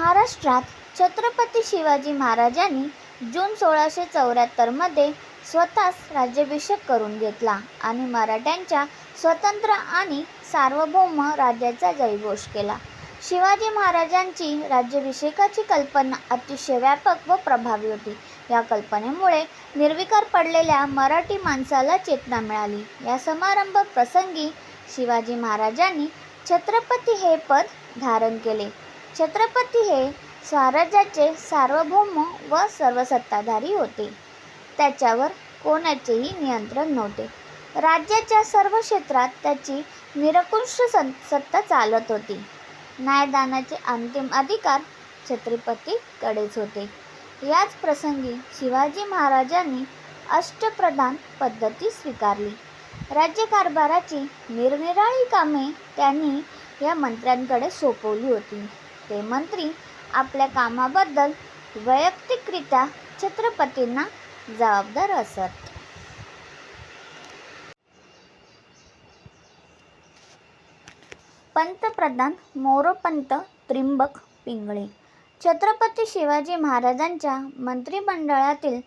महाराष्ट्रात छत्रपती शिवाजी महाराजांनी जून सोळाशे चौऱ्याहत्तरमध्ये स्वतःच राज्याभिषेक करून घेतला आणि मराठ्यांच्या स्वतंत्र आणि सार्वभौम राज्याचा जयघोष केला. शिवाजी महाराजांची राज्याभिषेकाची कल्पना अतिशय व्यापक व प्रभावी होती. या कल्पनेमुळे निर्विकार पडलेल्या मराठी माणसाला चेतना मिळाली. या समारंभ प्रसंगी शिवाजी महाराजांनी छत्रपती हे पद धारण केले. छत्रपती हे स्वराज्याचे सार्वभौम व सर्वसत्ताधारी होते. त्याच्यावर कोणाचेही नियंत्रण नव्हते. राज्याच्या सर्व क्षेत्रात त्याची निरकुंश सं सत्ता चालत होती. न्यायदानाचे अंतिम अधिकार छत्रपतीकडेच होते. याच प्रसंगी शिवाजी महाराजांनी अष्टप्रधान पद्धती स्वीकारली. राज्यकारभाराची निरनिराळी कामे त्यांनी या मंत्र्यांकडे सोपवली होती. ते मंत्री आपल्या कामाबद्दल वैयक्तिकरित्या छत्रपतींना जबाबदार असत. पंतप्रधान मोरोपंत त्रिंबक पिंगळे. छत्रपती शिवाजी महाराजांच्या मंत्रिमंडळातील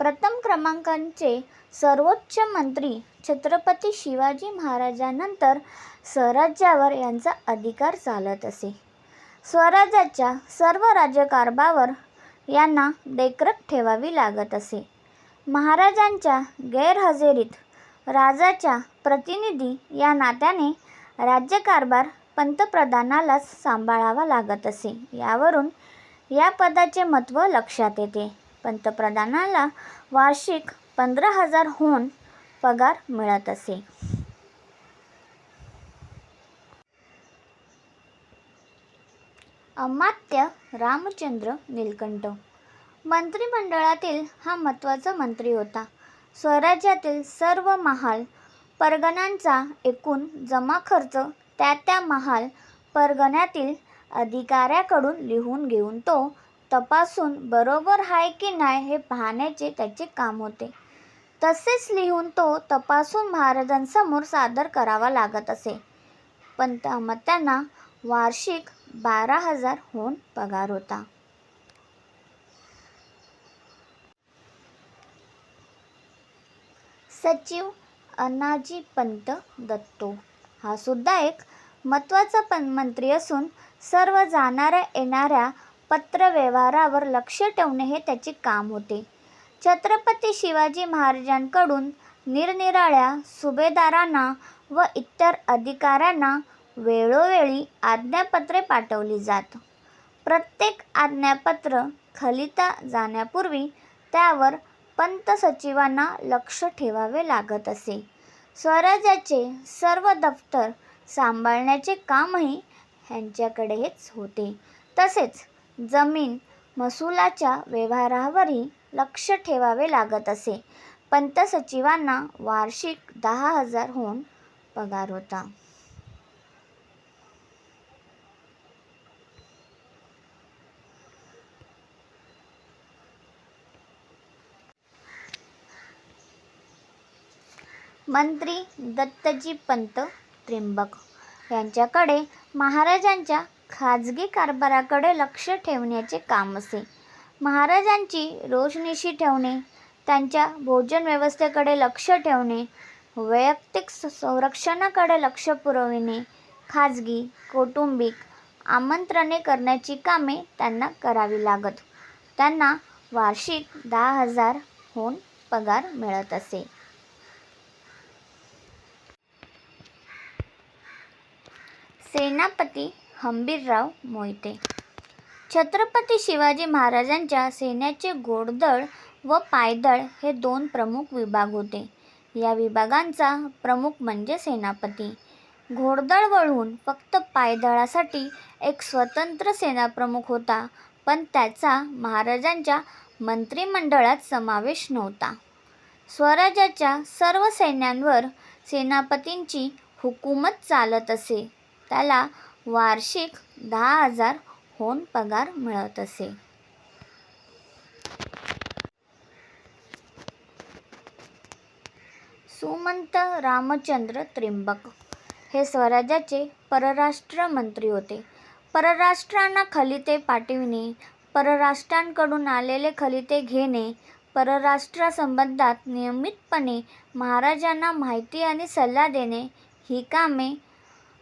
प्रथम क्रमांकाचे सर्वोच्च मंत्री छत्रपती शिवाजी महाराजांनंतर स्वराज्यावर यांचा अधिकार चालत असे. स्वराज्याच्या सर्व राज्यकारभावर यांना देखरेख ठेवावी लागत असे. महाराजांच्या गैरहजेरीत राजाच्या प्रतिनिधी या नात्याने राज्यकारभार पंतप्रधानालाच सांभाळावा लागत असे. यावरून या पदाचे महत्त्व लक्षात येते. पंतप्रधानाला वार्षिक पंधरा हजारहून पगार मिळत असे. अमात्य रामचंद्र नीलकंठ. मंत्रिमंडळातील हा महत्त्वाचा मंत्री होता. स्वराज्यातील सर्व महाल परगण्यांचा एकूण जमा खर्च त्या त्या महाल परगण्यातील अधिकाऱ्याकडून लिहून घेऊन तो तपासून बरोबर आहे की नाही हे पाहण्याचे त्याचे काम होते. तसेच लिहून तो तपासून महाराजांसमोर सादर करावा लागत असे. पण त्यांना वार्षिक बारा हजारहून पगार होता. सचिव अनाजी पंत दत्तो. हा सुद्धा एक महत्त्वाचा पण मंत्री असून सर्व जाणाऱ्या येणाऱ्या पत्रव्यवहारावर लक्ष ठेवणे हे त्याचे काम होते. छत्रपती शिवाजी महाराजांकडून निरनिराळ्या सुभेदारांना व इतर अधिकाऱ्यांना वेळोवेळी आज्ञापत्रे पाठवली जात. प्रत्येक आज्ञापत्र खलिता जाण्यापूर्वी त्यावर पंत सचिवांना लक्ष ठेवावे लागत असे. स्वराज्याचे सर्व दफ्तर सांभाळण्याचे कामही ह्यांच्याकडेच होते. तसेच जमीन महसुलाच्या व्यवहारावरही लक्ष ठेवावे लागत असे. पंत सचिवांना वार्षिक दहा हजारहून पगार होता. मंत्री दत्तजी पंत त्रिंबक यांच्याकडे महाराजांच्या खाजगी कारभाराकडे लक्ष ठेवण्याचे काम असे. महाराजांची रोजनिशी ठेवणे त्यांच्या भोजन व्यवस्थेकडे लक्ष ठेवणे वैयक्तिक संरक्षणाकडे लक्ष पुरविणे खाजगी कौटुंबिक आमंत्रणे करण्याची कामे त्यांना करावी लागत. त्यांना वार्षिक दहा हजारहून पगार मिळत असे. सेनापती हंबीरराव मोहिते. छत्रपती शिवाजी महाराजांच्या सैन्याचे घोडदळ व पायदळ हे दोन प्रमुख विभाग होते. या विभागांचा प्रमुख म्हणजे सेनापती. घोडदळ वळून फक्त पायदळासाठी एक स्वतंत्र सेनाप्रमुख होता पण त्याचा महाराजांच्या मंत्रिमंडळात समावेश नव्हता. स्वराज्याच्या सर्व सैन्यांवर सेनापतींची हुकूमत चालत असे. त्याला वार्षिक दहा हजार होऊन पगार मिळत असे. सुमंत रामचंद्र त्रिंबक हे स्वराज्याचे परराष्ट्र मंत्री होते. परराष्ट्रांना खलिते पाठविणे परराष्ट्रांकडून आलेले खलिते घेणे परराष्ट्रासंबंधात नियमितपणे महाराजांना माहिती आणि सल्ला देणे ही कामे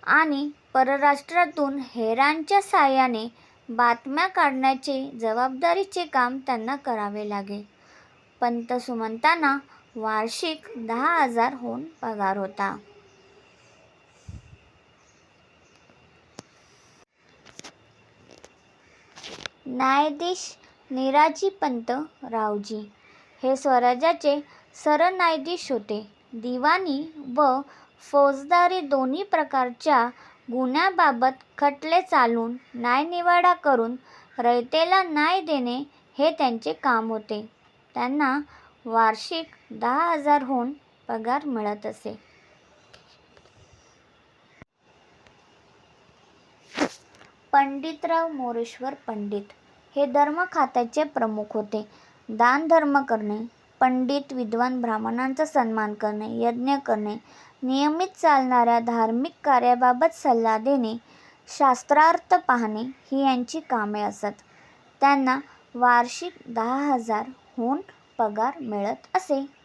आणि परराष्ट्रातून हेरांच्या साहाय्याने बातम्या काढण्याचे जबाबदारीचे काम त्यांना करावे लागे. पंत सुमंतांना वार्षिक दहा हजार होऊन पगार होता. न्यायाधीश निराजी पंत रावजी हे स्वराज्याचे सरन्यायाधीश होते. दिवाणी व फौजदारी दोन्ही प्रकारच्या गुन्ह्यांबाबत खटले चालवून न्यायनिवाडा करून रयतेला न्याय देणे हे त्यांचे काम होते. त्यांना वार्षिक दहा हजार होऊन पगार मिळत असे. पंडितराव मोरेश्वर पंडित हे धर्म खात्याचे प्रमुख होते. दानधर्म करणे पंडित विद्वान ब्राह्मणांचा सन्मान करणे यज्ञ करणे नियमित चालणाऱ्या धार्मिक कार्याबाबत सल्ला देणे शास्त्रार्थ पाहणे ही यांची कामे असत. त्यांना वार्षिक दहा हजार होऊन पगार मिळत असे.